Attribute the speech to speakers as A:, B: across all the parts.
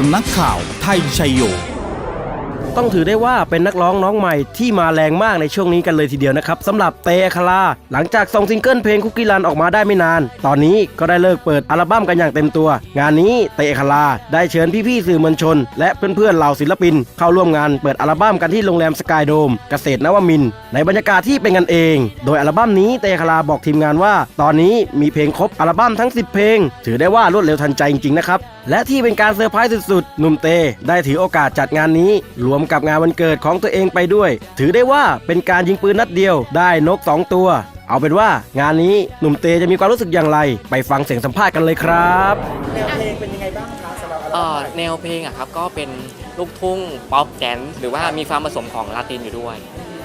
A: สำนักข่าวไทยชัยโย
B: ต้องถือได้ว่าเป็นนักร้องน้องใหม่ที่มาแรงมากในช่วงนี้กันเลยทีเดียวนะครับสำหรับเตอัคราหลังจากส่งซิงเกิลเพลงคุกกี้รันออกมาได้ไม่นาน ตอนนี้ก็ได้เลิกเปิดอัลบั้มกันอย่างเต็มตัว งานนี้เตอัคราได้เชิญพี่ๆสื่อมวลชน และเพื่อนๆเหล่าศิลปิน เข้าร่วมงานเปิดอัลบั้มกันที่โรงแรมสกายโดมเกษตรนวมิน ในบรรยากาศที่เป็นกันเอง โดยอัลบั้มนี้เตอัคราบอกทีมงานว่า ตอนนี้มีเพลงครบอัลบั้มทั้ง 10 เพลง ถือได้ว่ารวดเร็วทันใจจริงๆนะครับและที่เป็นการเซอร์ไพรส์สุดๆหนุ่มเตได้ถือโอกาสจัดงานนี้รวมกับงานวันเกิดของตัวเองไปด้วย ถือได้ว่าเป็นการยิงปืนนัดเดียวได้นก 2 ตัว เอาเป็นว่างานนี้หนุ่มเตจะมีความรู้สึกอย่างไร ไปฟังเสียงสัมภาษณ์กันเลยครับ
C: แนวเพลงเป็นยังไงบ้างคะสำหรับอัล
D: เอ่
C: บั้ม
D: อ
C: ใหม่
D: แนวเพลงอะครับก็เป็นลูกทุ่งป๊อปแดนซ์หรือว่ามีความผสมของลาตินอยู่ด้วย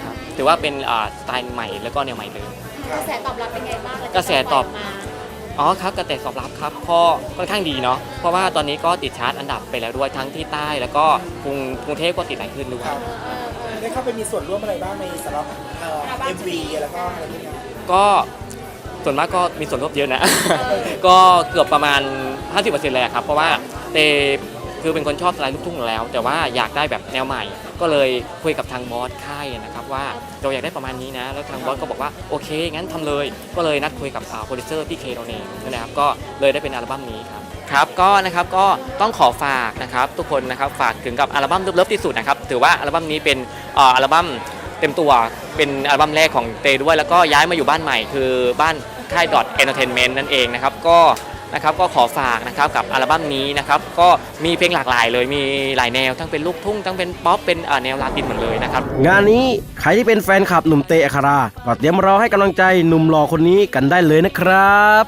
D: ครับถือว่าเป็นอ่าสไตล์ใหม่แล้วก็แนวใหม่เลย
E: กระแสตอบรับเป็นไงบ้างหลังจาก
D: กระแสตอบ
E: ปล่ยมา
D: อ๋อครับกระแสตอบรับครับก็ค่อนข้างดีเนาะเพราะว่าตอนนี้ก็ติดชาร์ตอันดับไปแล้วด้วยทั้งที่ใต้ แล้วก็กรุงกรุงเทพก็ติดหลายขึ้นด้วย
C: ครับ
E: เออเออ
C: ได้เข้าไปมีส่วนร่วมอะไรบ้างในสำหรับเอ็มวีแล้วก็อะไรพวกเนี้ย
D: ก็ส่วนมากก็มีส่วนร่วมเยอะนะ ก็เกือบประมาณ 50%เลยอะครับ เพราะว่าเต คือเป็นคนชอบสไตล์ลูกทุ่งอยู่แล้ว แต่ว่าอยากได้แบบแนวใหม่ ก็เลยคุยกับทางบอสค่ายนะครับว่าเราอยากได้ประมาณนี้นะ แล้วทางบอสก็บอกว่าโอเคงั้นทำเลย ก็เลยนัดคุยกับโปรดิวเซอร์พี่เคโราเนนะครับก็เลยได้เป็นอัลบั้มนี้ครับครับก็นะครับก็ต้องขอฝากนะครับทุกคนนะครับฝากถึงกับอัลบั้มเลิฟที่สุดนะครับถือว่าอัลบั้มนี้เป็นอัลบั้มเต็มตัวเป็นอัลบั้มแรกของเตด้วย แล้วก็ย้ายมาอยู่บ้านใหม่คือบ้านค่าย dot entertainment นั่นเองนะครับก็ นะครับก็ขอฝากนะครับกับอัลบั้มนี้นะครับก็มีเพลงหลากหลายเลยมีหลายแนวทั้งเป็นลูกทุ่งทั้งเป็นป๊อปเป็นแนวลาตินหมดเลยนะครับ
B: งานนี้ใครที่เป็นแฟนคลับหนุ่มเตอัคราก็เตรียมรอให้กำลังใจหนุ่มหล่อคนนี้กันได้เลยนะครับ